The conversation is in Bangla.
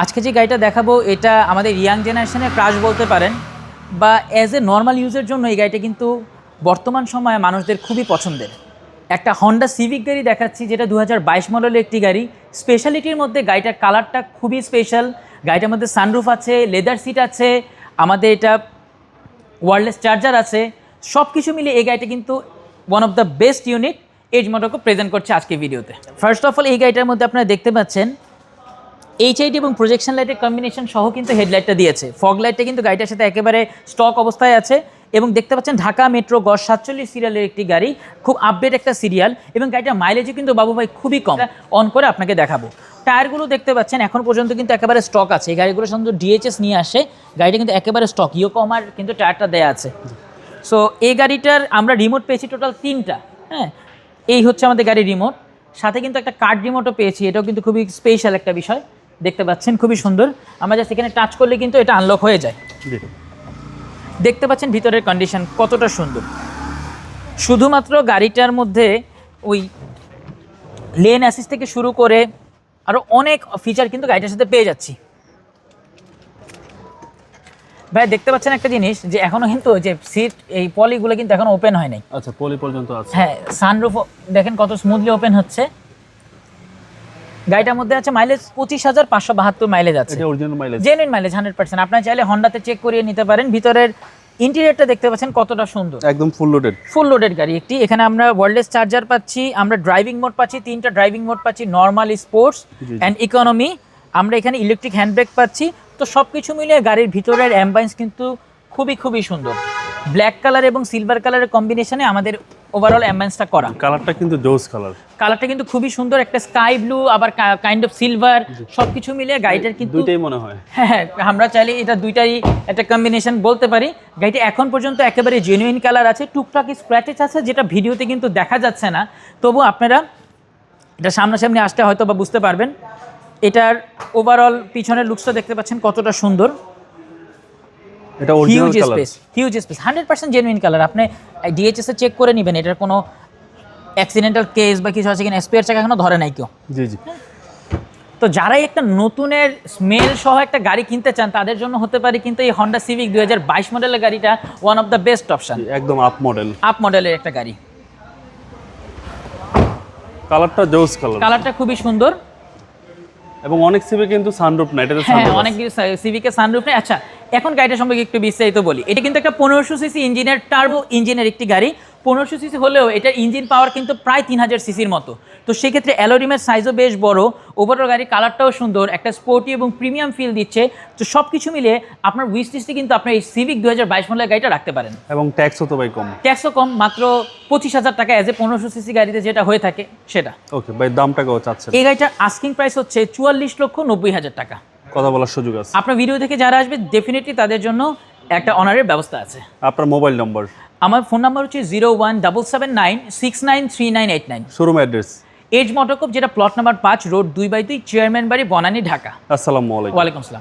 আজকে যে গাড়িটা দেখাবো, এটা আমাদের ইয়াং জেনারেশনের ক্রাশ বলতে পারেন, বা অ্যাজ এ নর্মাল ইউজের জন্য এই গাড়িটা কিন্তু বর্তমান সময়ে মানুষদের খুবই পছন্দের। একটা হন্ডা সিভিক গাড়ি দেখাচ্ছি, যেটা দু হাজার বাইশ মডেলের একটি গাড়ি। স্পেশালিটির মধ্যে গাড়িটার কালারটা খুবই স্পেশাল গাড়িটার মধ্যে সানরুফ আছে লেদার সিট আছে, আমাদের এটা ওয়ারলেস চার্জার আছে। সব কিছু মিলে এই গাড়িটা কিন্তু one of the best unit age মোটরকে প্রেজেন্ট করছে আজকে ভিডিওতে ফার্স্ট অফ অল এই গাড়িটার মধ্যে আপনারা দেখতে পাচ্ছেন এইচআইডি এবং প্রজেকশন লাইটের কম্বিনেশন সহ কিন্তু হেডলাইটটা দিয়েছে। ফগ লাইটটা কিন্তু গাড়িটার সাথে একেবারে স্টক অবস্থায় আছে এবং দেখতে পাচ্ছেন ঢাকা মেট্রো গস সাতচল্লিশ সিরিয়ালের একটি গাড়ি, খুব আপডেট একটা সিরিয়াল এবং গাড়িটার মাইলেজও কিন্তু বাবু ভাই খুবই কম। অন করে আপনাকে দেখাবো। টায়ারগুলো দেখতে পাচ্ছেন, এখন পর্যন্ত কিন্তু একেবারে স্টক আছে। এই গাড়িগুলো সাধারণত ডিএচএস নিয়ে আসে, গাড়িটা কিন্তু একেবারে স্টক ইয়োকমার কিন্তু টায়ারটা দেয়া আছে। সো এই গাড়িটার আমরা রিমোট পেয়েছি টোটাল তিনটা হ্যাঁ? এই হচ্ছে আমাদের গাড়ির রিমোট সাথে কিন্তু একটা কার্ড রিমোটও পেয়েছি, এটাও কিন্তু খুবই স্পেশাল একটা বিষয়। দেখতে পাচ্ছেন খুবই সুন্দর। আমরা জাস্ট এখানে টাচ করলে কিন্তু এটা আনলক হয়ে যায়। দেখতে পাচ্ছেন ভিতরের কন্ডিশন কতটা সুন্দর। শুধুমাত্র গাড়িটার মধ্যে ওই লেন অ্যাসিস থেকে শুরু করে আরও অনেক ফিচার কিন্তু গাড়িটার সাথে পেয়ে যাচ্ছি। ভাই দেখতে পাচ্ছেন একটা জিনিস যে এখনও কিন্তু যে সিট এই পলিগুলো কিন্তু এখনও ওপেন হয় নাই। আচ্ছা পলি পর্যন্ত আছে। হ্যাঁ সানরুফ দেখেন কত স্মুথলি ওপেন হচ্ছে। গাড়িটার মধ্যে আছে মাইলেজ পঁচিশ হাজার পাঁচশো বাহাত্তর মাইলেজ আছে। জেনুইন মাইলেজ হান্ড্রেড পার্সেন্ট আপনার চাইলে হন্ডাতে চেক করিয়ে নিতে পারেন। ভিতরের ইন্টেরিয়রটা দেখতে পাচ্ছেন কতটা সুন্দর। একদম ফুল লোডেড ফুল লোডেড গাড়ি একটি। এখানে আমরা ওয়ারলেস চার্জার পাচ্ছি আমরা ড্রাইভিং মোড পাচ্ছি তিনটা ড্রাইভিং মোড পাচ্ছি নর্মাল স্পোর্টস। অ্যান্ড ইকোনমি আমরা এখানে ইলেকট্রিক হ্যান্ডব্রেক পাচ্ছি। তো সব কিছু মিলিয়ে গাড়ির ভিতরের অ্যাম্বাইন্স কিন্তু খুবই খুবই সুন্দর। ব্ল্যাক কালার এবং সিলভার কালারের কম্বিনেশনে আমাদের ওভারঅল অ্যাম্বাইন্সটা করা। কালারটা কিন্তু জোস কালার কালারটা কিন্তু খুবই সুন্দর একটা স্কাই ব্লু আবার কাইন্ড অফ সিলভার সব কিছু মিলিয়ে গাড়িটার কিন্তু দুইটাই মনে হয়। হ্যাঁ আমরা চাইলে এটা দুইটাই একটা কম্বিনেশন বলতে পারি। গাড়িটি এখন পর্যন্ত একেবারে জেনুইন কালার আছে টুকটাক স্ক্র্যাচেস আছে যেটা ভিডিওতে কিন্তু দেখা যাচ্ছে না। তবু আপনারা এটা সামনাসামনি আসতে হয়তো বা বুঝতে পারবেন। এটার ওভারঅল পিছনের লুকসটা দেখতে পাচ্ছেন কতটা সুন্দর। এটা huge space huge space hundred percent genuine colour আপনি ডিএচএস এ চেক করে নেবেন এটার কোনো অ্যাক্সিডেন্টাল কেস বা কিছু আছে কিনা স্পেয়ার চাকা এখনও ধরে নাই কেউ। জি জি। তো যারাই একটা নতুনের স্মেল সহ একটা গাড়ি কিনতে চান তাদের জন্য হতে পারে কিন্তু এই হন্ডা সিভিক দু হাজার বাইশ মডেলের গাড়িটা one of the best option একদম আপ মডেল আপ মডেলের একটা গাড়ি। কালারটা জোস কালার কালারটা খুবই সুন্দর। এবং অনেক সিভি কিন্তু সানরুফ না এটা হ্যাঁ অনেক সিভিকে সানরুফ নেই আচ্ছা এখন গাড়িটা সম্পর্কে একটু বিস্তারিত বলি। এটা কিন্তু একটা পনেরোশো সিসি ইঞ্জিনের টার্বো ইঞ্জিনের একটি গাড়ি। পনেরোশো সিসি হলেও এটার ইঞ্জিন পাওয়ার কিন্তু প্রায় তিন হাজার সিসির মতো। তো সেক্ষেত্রে অ্যালোরিমের সাইজও বেশ বড়। ওভারঅল গাড়ির কালারটাও সুন্দর একটা স্পোর্টি এবং প্রিমিয়াম ফিল দিচ্ছে। তো সব কিছু মিলিয়ে আপনার উইস লিস্টে কিন্তু আপনার এই সিভিক দু হাজার বাইশ মডেলের গাড়িটা রাখতে পারেন। এবং ট্যাক্সও তো ভাই কম। ট্যাক্সও কম মাত্র পঁচিশ হাজার টাকা অ্যাজ এ পনেরোশো সিসি গাড়িতে যেটা হয়ে থাকে সেটা। ওকে ভাই দামটা কেউ চাচ্ছেন। এই গাড়িটার আস্কিং প্রাইস হচ্ছে চুয়াল্লিশ লক্ষ নব্বই হাজার টাকা। কথা বলার সুযোগ আছে। আপনার ভিডিও থেকে যারা আসবে ডেফিনেটলি তাদের জন্য একটা অনারের ব্যবস্থা আছে। আপনার মোবাইল নম্বর আমার ফোন নাম্বার হচ্ছে zero one double seven nine six nine three nine eight nine. Showroom address. Age মোটরকপ যেটা প্লট নাম্বার পাঁচ রোড দুই বাই দুই চেয়ারম্যান বাড়ি বনানি ঢাকা আসসালামু আলাইকুম। ওয়ালাইকুম আসসালাম।